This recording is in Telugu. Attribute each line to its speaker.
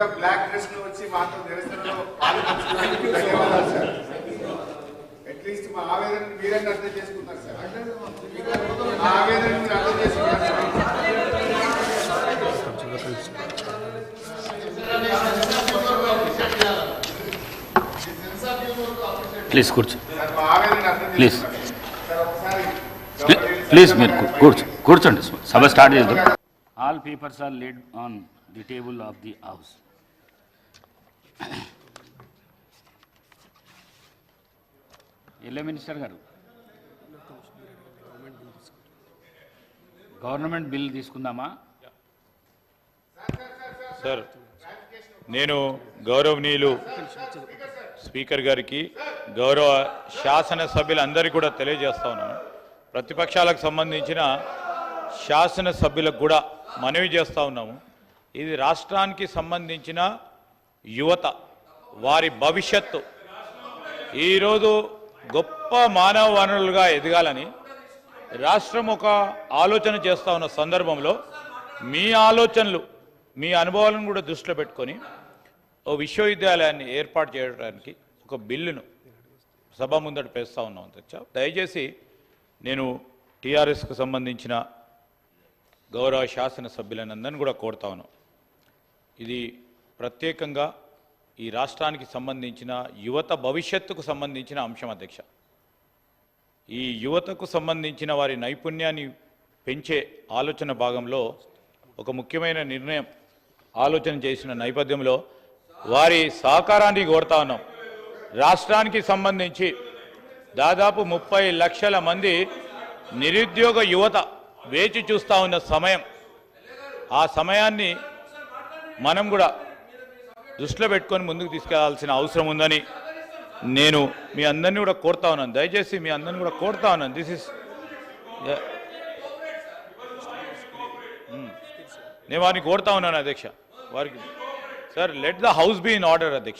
Speaker 1: బ్లాక్ డ్రెస్లో వచ్చి మాతో నిరసనలో ధన్యవాదాలు సార్ అట్లీస్ట్ మా ఆవేదన మీరైనా అర్థం చేసుకున్నారు సార్. మా ఆవేదన మీరు అర్థం చేసుకున్నారు
Speaker 2: ప్లీజ్ కూర్చో.
Speaker 1: సార్ మా ఆవేదన అర్థం
Speaker 2: Please.
Speaker 1: చేసుకున్నారు సార్. ఒకసారి
Speaker 2: ప్లీ- ప్లీజ్ మీరు కూర్చో. కూర్చోండి. సభ స్టార్ట్ చేద్దాం. All papers are laid on the table of the house ఎల్లే minister గారు. గవర్నమెంట్ బిల్ తీసుకుందామా?
Speaker 3: సార్ నేను గౌరవనీయులు స్పీకర్ గారికి గౌరవ శాసనసభ్యులందరికీ కూడా తెలియజేస్తా ఉన్నాను. ప్రతిపక్షాలకు సంబంధించిన శాసనసభ్యులకు కూడా మనవి చేస్తూ ఉన్నాము. ఇది రాష్ట్రానికి సంబంధించిన యువత వారి భవిష్యత్తు. ఈరోజు గొప్ప మానవ వనరులుగా ఎదగాలని రాష్ట్రం ఒక ఆలోచన చేస్తా ఉన్న సందర్భంలో మీ ఆలోచనలు మీ అనుభవాలను కూడా దృష్టిలో పెట్టుకొని ఓ విశ్వవిద్యాలయాన్ని ఏర్పాటు చేయడానికి ఒక బిల్లును సభ ముందట పేస్తూ ఉన్నాం అధ్యక్ష. దయచేసి నేను టీఆర్ఎస్కు సంబంధించిన గౌరవ శాసనసభ్యులనందరినీ కూడా కోరుతా ఉన్నాం. ఇది ప్రత్యేకంగా ఈ రాష్ట్రానికి సంబంధించిన యువత భవిష్యత్తుకు సంబంధించిన అంశం అధ్యక్ష. ఈ యువతకు సంబంధించిన వారి నైపుణ్యాన్ని పెంచే ఆలోచన భాగంలో ఒక ముఖ్యమైన నిర్ణయం ఆలోచన చేసిన నేపథ్యంలో వారి సహకారాన్ని కోరుతా ఉన్నాం. రాష్ట్రానికి సంబంధించి దాదాపు ముప్పై లక్షల మంది నిరుద్యోగ యువత వేచి చూస్తూ ఉన్న సమయం. ఆ సమయాన్ని మనం కూడా దృష్టిలో పెట్టుకొని ముందుకు తీసుకెళ్ళాల్సిన అవసరం ఉందని నేను మీ అందరినీ కూడా కోరుతా ఉన్నాను. దయచేసి మీ అందరిని కూడా కోరుతా ఉన్నాను. This is hmm. నేను వారిని కోరుతా ఉన్నాను అధ్యక్ష. వారికి sir let the house be in order అధ్యక్ష.